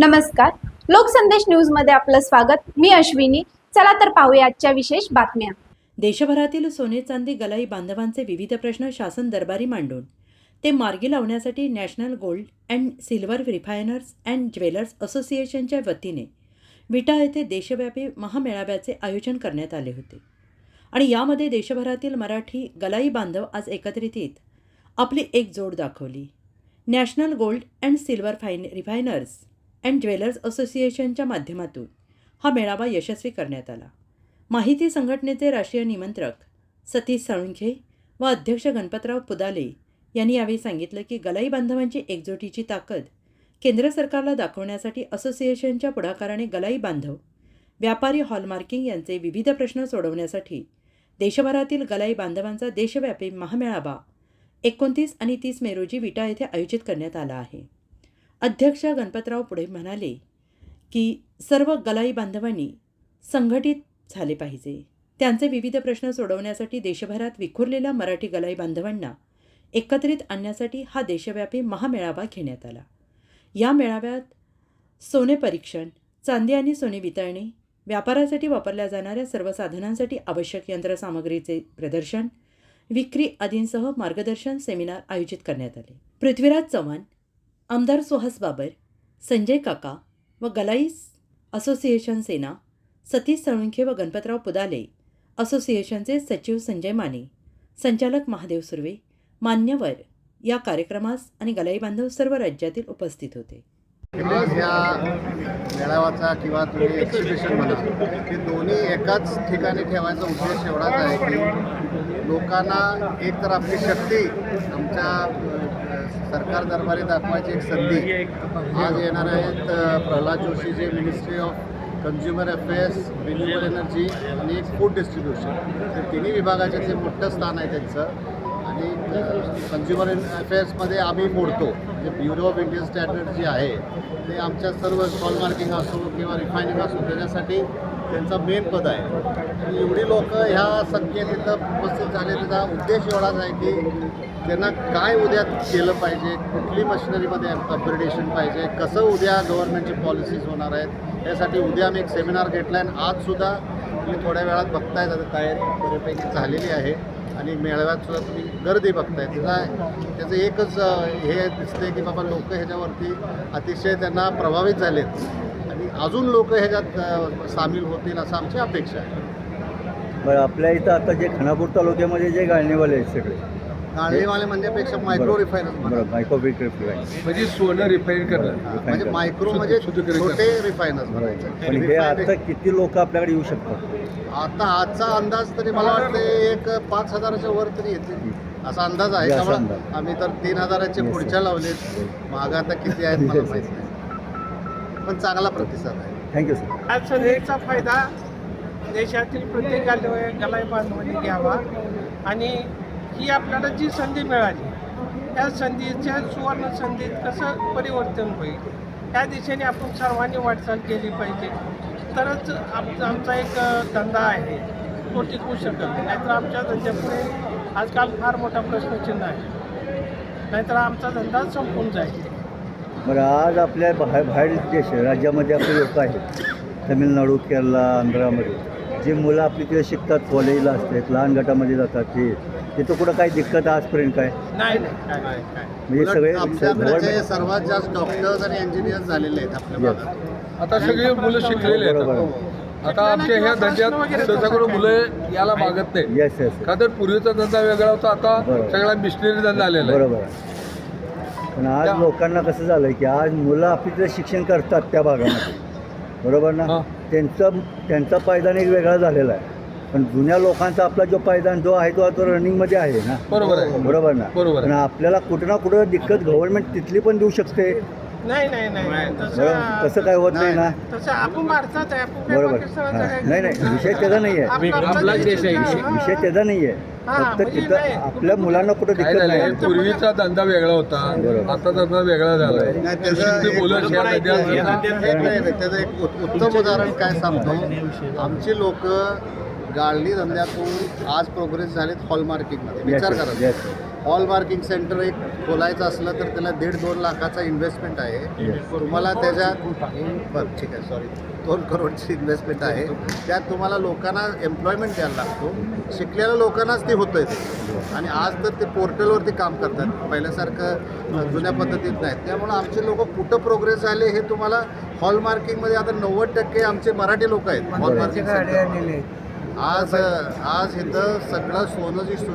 नमस्कार. लोकसंदेश न्यूजमध्ये आपलं स्वागत. मी अश्विनी. चला तर पाहूया आजच्या विशेष बातम्या. देशभरातील सोने चांदी गलाई बांधवांचे विविध प्रश्न शासन दरबारी मांडून. ते मार्गी लावण्यासाठी National Gold and Silver Refiners and Jewellers असोसिएशनच्या वतीने विटा येथे देशव्यापी महामेळाव्याचे आयोजन करण्यात आले होते. आणि यामध्ये देशभरातील मराठी गलाई बांधव आज एकत्रित येत आपली एक जोड दाखवली. नॅशनल गोल्ड अँड सिल्वर फायन रिफायनर्स. अँड ज्वेलर्स असोसिएशनच्या माध्यमातून हा मेळावा यशस्वी करण्यात आला. माहिती संघटनेचे राष्ट्रीय निमंत्रक सतीश साळुंखे व अध्यक्ष गणपतराव पुदाले यांनी यावेळी सांगितलं की गलाई बांधवांची एकजुटीची ताकद केंद्र सरकारला दाखवण्यासाठी असोसिएशनच्या पुढाकाराने गलाई बांधव व्यापारी हॉलमार्किंग यांचे विविध प्रश्न सोडवण्यासाठी देशभरातील गलाई बांधवांचा देशव्यापी महामेळावा एकोणतीस आणि तीस मे रोजी विटा येथे आयोजित करण्यात आला आहे. अध्यक्ष गणपतराव पुढे म्हणाले की सर्व गलाई बांधवांनी संघटित झाले पाहिजे. त्यांचे विविध प्रश्न सोडवण्यासाठी देशभरात विखुरलेल्या मराठी गलाई बांधवांना एकत्रित आणण्यासाठी हा देशव्यापी महामेळावा घेण्यात आला. या मेळाव्यात सोने परीक्षण चांदी आणि सोने वितळणे व्यापारासाठी वापरल्या जाणाऱ्या सर्व साधनांसाठी आवश्यक यंत्रसामग्रीचे प्रदर्शन विक्री आदींसह मार्गदर्शन सेमिनार आयोजित करण्यात आले. पृथ्वीराज चव्हाण आमदार सुहास बाबर संजय काका व गलाईस असोसिएशन सेना सतीश साळुंखे व गणपतराव पुदाले असोसिएशनचे सचिव संजय माने संचालक महादेव सुर्वे मान्यवर या कार्यक्रमास आणि गलाई बांधव सर्व राज्यातील उपस्थित होते. आज ह्या मेळाव्याचा किंवा तुम्ही एक्झिबिशन म्हणा हे दोन्ही एकाच ठिकाणी ठेवायचा उद्देश एवढाच आहे की लोकांना एक तर आपली शक्ती आमच्या सरकार दरबारी दाखवायची एक संधी आज येणार आहेत प्रल्हाद जोशी जे ministry of consumer affairs renewable energy आणि फूड डिस्ट्रीब्युशन तर तिन्ही विभागाचे जे मोठं स्थान आहे त्यांचं आणि कन्झ्युमर अफेअर्समध्ये आम्ही मोडतो. म्हणजे ब्युरो ऑफ इंडियन स्टँडर्ड जे आहे ते आमच्या सर्व स्टॉल मार्किंग असो किंवा रिफायनिंग असो त्याच्यासाठी त्यांचा मेन पद आहे. आणि एवढी लोक ह्या संख्येत इथं उपस्थित झाले त्याचा उद्देश एवढाच आहे की त्यांना काय उद्या केलं पाहिजे कुठली मशिनरीमध्ये अपग्रेडेशन पाहिजे कसं उद्या गव्हर्नमेंटची पॉलिसीज होणार आहेत यासाठी उद्या आम्ही एक सेमिनार घेतला आहे आणि आजसुद्धा तुम्ही थोड्या वेळात बघताय आता तयारी बऱ्यापैकी झालेली आहे. आणि मेळाव्यात सुद्धा तुम्ही गर्दी बघताय. त्याचा त्याचं एकच हे दिसते की बाबा लोक ह्याच्यावरती अतिशय त्यांना प्रभावित झालेत. आणि अजून लोक ह्याच्यात सामील होतील असं आमची अपेक्षा आहे. बरं आपल्या इथं आता जे खानापूर तालुक्यामध्ये जे गाळणेवाले आहेत सगळे काळेवाले म्हणण्यापेक्षा मायक्रो रिफायनर्स बरं मायक्रोबिक रिफाईन म्हणजे सोनं रिफाईन करणं म्हणजे मायक्रो म्हणजे शुद्धीकरण. छोटे रिफायनर्स पण हे आता किती लोक आपल्याकडे येऊ शकतात? आता आजचा अंदाज तरी मला वाटतं एक पाच हजाराच्या वर तरी येतील. असा अंदाज आहे. असा त्यामुळे अंदाज. आम्ही तर तीन हजाराचे Yes, पुढच्या sir. लावलेत. मागं आता किती आहेत मला माहीत नाही. पण चांगला प्रतिसाद आहे. थँक्यू सर आज संधीचा फायदा देशातील प्रत्येक गाले गलाई बांधवांनी घ्यावा आणि ही आपल्याला जी संधी मिळाली त्या संधीच्या सुवर्ण संधीत कसं परिवर्तन होईल त्या दिशेने आपण सर्वांनी वाटचाल केली पाहिजे. तरच आप आमचा एक धंदा आहे तो टिकू शकत नाहीतर आमच्या धंद्यापुढे आजकाल फार मोठा प्रश्नचिन्ह आहे. नाहीतर आमचा धंदा संपून जाईल. बरं आज आपल्या बाहेर बाहेर देश राज्यामध्ये आपले लोक आहेत तमिळनाडू केरला आंध्रामध्ये जी मुलं आपली तिथे शिकतात कॉलेजला असतात लहान गटामध्ये जातात ते तिथं कुठं काही दिक्कत आजपर्यंत काय? नाही नाही काय नाही. काय म्हणजे उलट सगळे गव्हर्नमेंट सर्वात जास्त डॉक्टर्स आणि इंजिनियर्स झालेले आहेत आपल्या Yes. भागात. आता सगळी मुलं शिकलेली बरोबर. आहेत आता आमच्या ह्या धंद्यात सहजाकडून मुलं याला मागत नाही येस येस का तर पूर्वीचा धंदा वेगळा होता आता बरोबर. सगळा मिशनरी धंदा आलेला आहे. बरोबर. आहे पण आज लोकांना कसं झालं की आज मुलं आपली तिथे शिक्षण करतात त्या भागामध्ये. बरोबर ना? हां. त्यांचा त्यांचा पायदान एक वेगळा झालेला आहे. पण जुन्या लोकांचा आपला जो पायदान जो आहे तो आता रनिंगमध्ये आहे ना. बरोबर आहे. बरोबर ना? बरोबर आहे. पण आपल्याला कुठं ना कुठं दिक्कत गव्हर्नमेंट तिथली पण देऊ शकते. नाही नाही नाही. बरोबर? तसं काय होत नाही ना? तसं आपण भारतात आहे. आपण काय बरोबर. हां. नाही नाही. विषय त्याचा नाही आहे. आपला- आपला आपलाच देश आहे. हां. विषय त्याचा नाही आहे. हां, फक्त म्हणजे तिथं नाही. आपल्या मुलांना कुठं काय दिक्कत झालंय नाही. पूर्वीचा धंदा वेगळा होता. बरोबर. आता धंदा वेगळा झालाय. नाही, त्याचं शिकती एक- मुलं शहर नद्या एक- एक- एक- त्याचं एक उत- उत्तम उदाहरण काय सांगतो? आमची लोक गाळणी धंद्यातून आज प्रोग्रेस झालेत हॉलमार्किंगमध्ये विचार करा. yes, हॉल मार्किंग सेंटर एक खोलायचं असलं तर त्याला दीड दोन लाखाचा इन्व्हेस्टमेंट आहे. तुम्हाला त्याच्यात बरं ठीक आहे सॉरी दोन करोडची इन्व्हेस्टमेंट आहे. त्यात तुम्हाला लोकांना एम्प्लॉयमेंट द्यायला लागतो. शिकलेल्या लोकांनाच ते होतं ते. आणि आज तर ते पोर्टलवरती काम करतात. पहिल्यासारखं जुन्या पद्धतीत नाही. त्यामुळं आमचे लोक कुठं प्रोग्रेस झाले हे तुम्हाला हॉल मार्किंगमध्ये आता नव्वद टक्के आमचे मराठी लोक आहेत. हॉल मार्किंग आज आज इथं सगळं सोनं जी सु-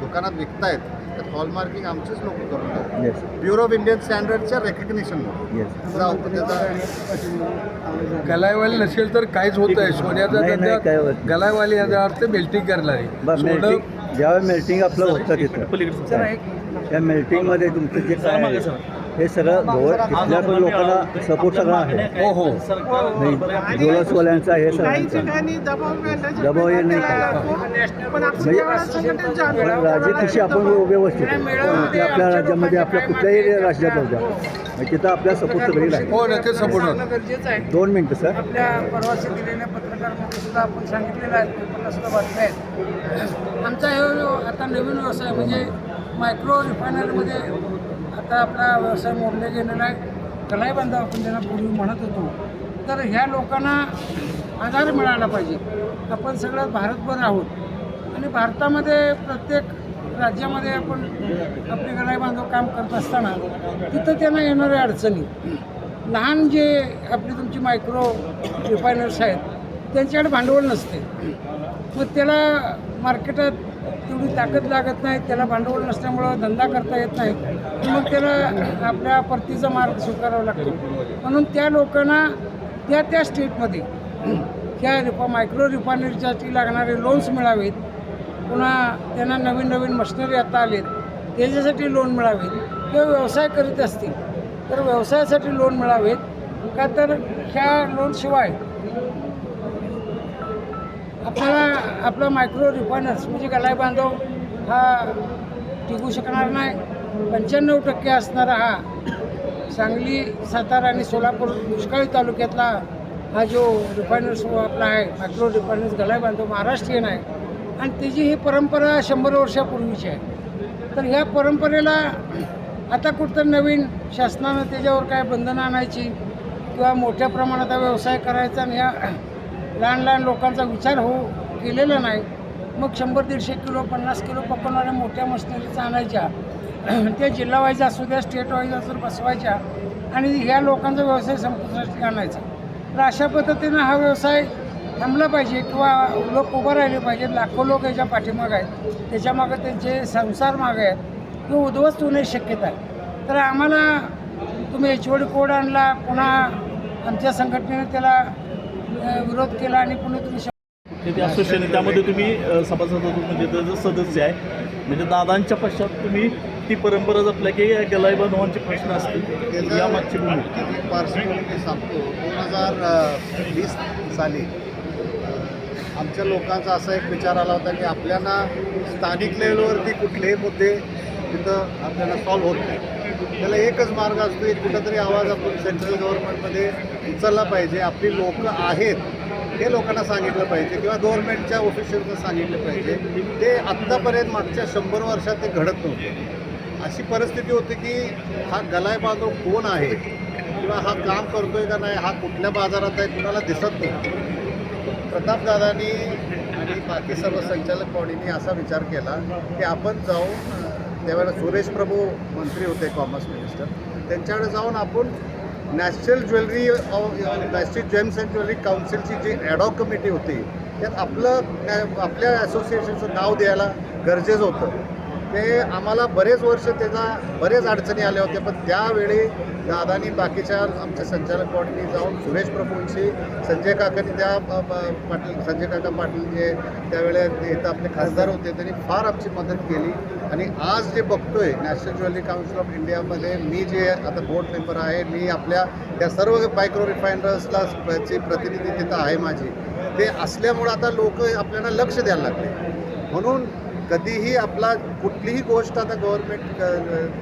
दुकानात विकतायत त्यात हॉलमार्किंग आमचेच लोक करून ब्युरो ऑफ इंडियन स्टँडर्डच्या रेकग्निशन गलायवाली नसेल तर काहीच होत आहे सोन्याचा. गलायवाली याचा अर्थ मेल्टिंग करणार. आहे ज्यावेळी मेल्टिंग आपलं होतं तिथं. त्या मेल्टिंगमध्ये तुमचं जे काय आहे, हे सगळं गवर तिथल्या पण लोकांना सपोर्ट सगळा आहे. हो हो. नाही ज्वेलर्सवाल्यांचा हे सगळ्यांचा दबाव हे नाही. म्हणजे- आहे. राज्यकृषी आपण व्यवस्थित आहे. ते आपल्या राज्यामध्ये आपल्या कुठल्याही राज्यात होत्या म्हणजे तिथं आपल्या सपोर्ट सगळी राहील. हो नक्कीच सपोर्ट सांगणं गरजेचं आहे. दोन मिनटं सर. आपल्या परवाशी दिलेल्या पत्रकारमध्ये सुद्धा आपण सांगितलेलं आहे. पेपरला सुद्धा बातम्या आहेत. आमचा हे आता नवीन व्यवसाय म्हणजे मायक्रो रिफायनरीमध्ये आता आपला व्यवसाय मोडले गेलेला आहे. कलाई बांधव आपण त्यांना पूर्वी म्हणत होतो तर ह्या लोकांना आधार मिळाला पाहिजे. आपण सगळं भारतभर आहोत. आणि भारतामध्ये प्रत्येक राज्यामध्ये आपण आपले कलाई बांधव काम करत असताना तिथं त्यांना येणाऱ्या अडचणी लहान जे आपली तुमची मायक्रो रिफायनर्स आहेत त्यांच्याकडे भांडवल नसते. मग त्याला मार्केटात तेवढी ताकद लागत नाही त्याला भांडवल नसल्यामुळं धंदा करता येत नाही. मग त्याला आपल्या परतीचा मार्ग स्वीकारावा लागतो. म्हणून त्या लोकांना त्या त्या स्टेटमध्ये त्या रिफा मायक्रो रिफायनरीसाठी लागणारे लोन्स मिळावेत. पुन्हा त्यांना नवीन नवीन मशिनरी आता आलेत. त्याच्यासाठी लोन मिळावेत. किंवा व्यवसाय करीत असतील तर व्यवसायासाठी लोन मिळावेत. का तर ह्या लोनशिवाय आपल्याला आपलं मायक्रो रिफायनर्स म्हणजे गलाई बांधव हा टिकू शकणार नाही. पंच्याण्णव टक्के असणारा हा सांगली सातारा आणि सोलापूर दुष्काळी तालुक्यातला हा जो रिफायनर्स आपला आहे मायक्रो रिफायनर्स गलाई बांधव महाराष्ट्रीयन आहे. आणि त्याची ही परंपरा शंभर वर्षापूर्वीची आहे. तर ह्या परंपरेला आता कुठं नवीन शासनानं त्याच्यावर काय बंधनं आणायची किंवा मोठ्या प्रमाणात हा व्यवसाय करायचा आणि ह्या लहान लहान लोकांचा विचार होऊ केलेला नाही. मग शंभर दीडशे किलो पन्नास किलो पकडणाऱ्या मोठ्या मशिनरीज आणायच्या. त्या जिल्हा वाईज असू द्या स्टेट वाईज असू बसवायच्या. आणि ह्या लोकांचा व्यवसाय संपुष्टात आणायचा. तर अशा पद्धतीनं हा व्यवसाय थांबला पाहिजे किंवा लोक उभं राहिले पाहिजे लाखो लोक याच्या पाठीमागं आहेत. त्याच्यामागं त्यांचे संसार मागे आहेत. किंवा उद्ध्वस्त होण्याची शक्यता आहे. तर आम्हाला तुम्ही एच ओ डी कोड आणला पुन्हा आमच्या संघटनेने त्याला विरोध केला आणि पुन्हा तुम्ही ते असोसिएशन त्यामध्ये तुम्ही सभासद म्हणजे त्याचं सदस्य आहे म्हणजे दादांच्या पश्चात तुम्ही ती परंपरा जपल्या की या गलाई बांधवांचे प्रश्न असतील. या मागची भूमिका त्याची पार्श्वभूमी सांगतो. दोन हजार वीस साली आमच्या लोकांचा असा एक विचार आला होता की आपल्याला स्थानिक लेवलवरती कुठलेही मुद्दे तिथं आपल्याला सॉल्व्ह होत नाही. त्याला एकच मार्ग असतो एक कुठंतरी आवाज आपण सेंट्रल गव्हर्नमेंटमध्ये उचलला पाहिजे. आपली लोकं आहेत. हे लोकांना सांगितलं पाहिजे किंवा गव्हर्नमेंटच्या ऑफिशियलनं सांगितलं पाहिजे. ते आत्तापर्यंत मागच्या शंभर वर्षात ते घडत नव्हते. अशी परिस्थिती होती की हा गलाय बांधव कोण आहे? किंवा हा काम करतोय का नाही? हा कुठल्या बाजारात आहे? कुणाला दिसत नाही. प्रतापदादांनी आणि बाकी सर्व संचालक बॉडीने असा विचार केला की आपण जाऊन त्यावेळेला सुरेश प्रभू मंत्री होते कॉमर्स मिनिस्टर त्यांच्याकडे जाऊन आपण national jewellery national gems and jewellery काउन्सिलची जी ॲडॉक कमिटी होती त्यात आपलं आपल्या असोसिएशनचं नाव द्यायला गरजेचं होतं. ते आम्हाला बरेच वर्ष त्याचा बरेच अडचणी आल्या होत्या पण त्यावेळी दादानी बाकीच्या आमच्या संचालक बॉडीने जाऊन सुरेश प्रभूंशी संजय काकांनी त्या पाटील संजय काका पाटील जे त्यावेळेला इथं आपले खासदार होते त्यांनी फार आमची मदत केली. आणि आज जे बघतोय नॅशनल ज्वेलरी काउन्सिल ऑफ इंडियामध्ये मी जे आता बोर्ड मेंबर आहे मी आपल्या त्या सर्व मायक्रो रिफायनर्सला ची प्रतिनिधी तिथं आहे माझी. ते असल्यामुळं आता लोक आपल्याला लक्ष द्यायला लागले. म्हणून कधीही आपला कुठलीही गोष्ट आता गव्हर्नमेंट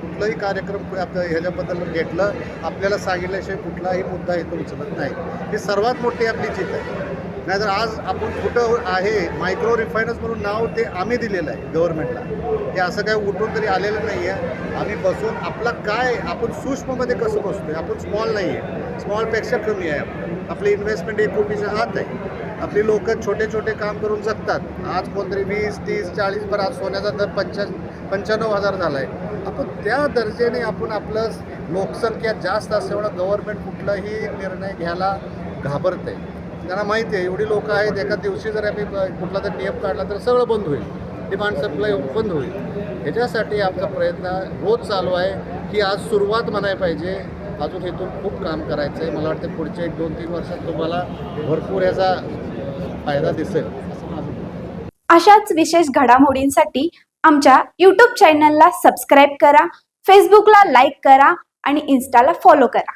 कुठलाही कार्यक्रम ह्याच्याबद्दल घेतलं आपल्याला सांगितल्याशिवाय कुठलाही मुद्दा इथं उचलत नाही. ही सर्वात मोठी आपली जीत आहे. नाहीतर आज आपण कुठं आहे मायक्रो रिफायनर्स म्हणून नाव ते आम्ही दिलेलं आहे गव्हर्नमेंटला हे असं काय उठून तरी आलेलं नाही आहे आम्ही बसून आपला काय आपण सूक्ष्ममध्ये कसं बसतो आहे आपण स्मॉल नाही आहे स्मॉलपेक्षा कमी आहे. आपली इन्व्हेस्टमेंट एक कोटीच्या हात आहे. आपली लोक छोटे छोटे काम करून जगतात. आज कोणतरी वीस तीस चाळीस बरं आज सोन्याचा दर पंच्या पंच्याण्णव हजार झाला आहे आपण त्या दर्जेने आपण आपलं लोकसंख्या जास्त असल्यामुळं गव्हर्नमेंट कुठलाही निर्णय घ्यायला घाबरत आहे त्यांना माहिती आहे एवढी लोकं आहेत एका दिवशी जर आम्ही कुठला तरी नियम काढला तर सगळं बंद होईल. डिमांड सप्लाय बंद होईल. ह्याच्यासाठी आमचा प्रयत्न रोज चालू आहे की आज सुरुवात म्हणायला पाहिजे. अजून इथून खूप काम करायचं आहे मला वाटतं पुढच्या एक दोन तीन वर्षात तुम्हाला भरपूर याचा फायदा दिसेल. अशाच विशेष घडामोडींसाठी आमच्या यूट्यूब चॅनलला सबस्क्राईब करा फेसबुकला लाईक करा आणि इन्स्टाला फॉलो करा.